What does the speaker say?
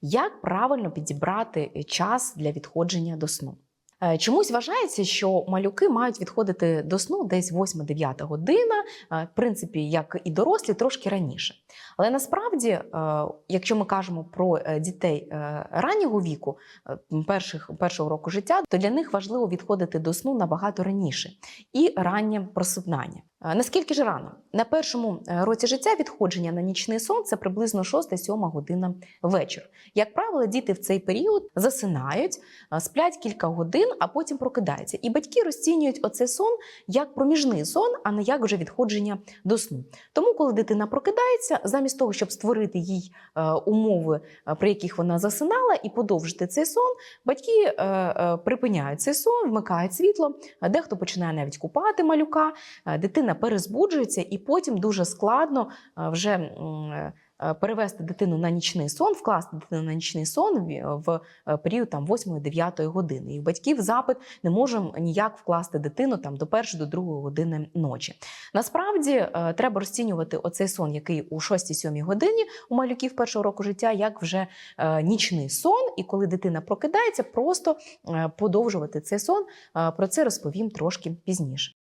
Як правильно підібрати час для відходження до сну? Е, Чомусь вважається, що малюки мають відходити до сну десь 8-9 година, е, в принципі, як і дорослі, трошки раніше. Але насправді, е, якщо ми кажемо про е, дітей е, раннього віку, е, перших, першого року життя, то для них важливо відходити до сну набагато раніше і раннє просипнання. Наскільки ж рано? На першому е, році життя відходження на нічний сон це приблизно 6-7 година вечір. Як правило, діти в цей період засинають, сплять кілька годин, а потім прокидаються. І батьки розцінюють оцей сон як проміжний сон, а не як вже відходження до сну. Тому, коли дитина прокидається, замість того, щоб створити їй е, умови, е, при яких вона засинала, і подовжити цей сон, батьки припиняють цей сон, вмикають світло. Дехто починає навіть купати малюка, е, дитина перезбуджується, і потім дуже складно е, вже. е, е, Перевести дитину на нічний сон, вкласти дитину на нічний сон в, період там 8-9 години. І батьків запит не можемо ніяк вкласти дитину там до першої, до другої години ночі. Насправді треба розцінювати оцей сон, який у 6-7 годині у малюків першого року життя, як вже нічний сон. І коли дитина прокидається, просто подовжувати цей сон. Про це розповім трошки пізніше.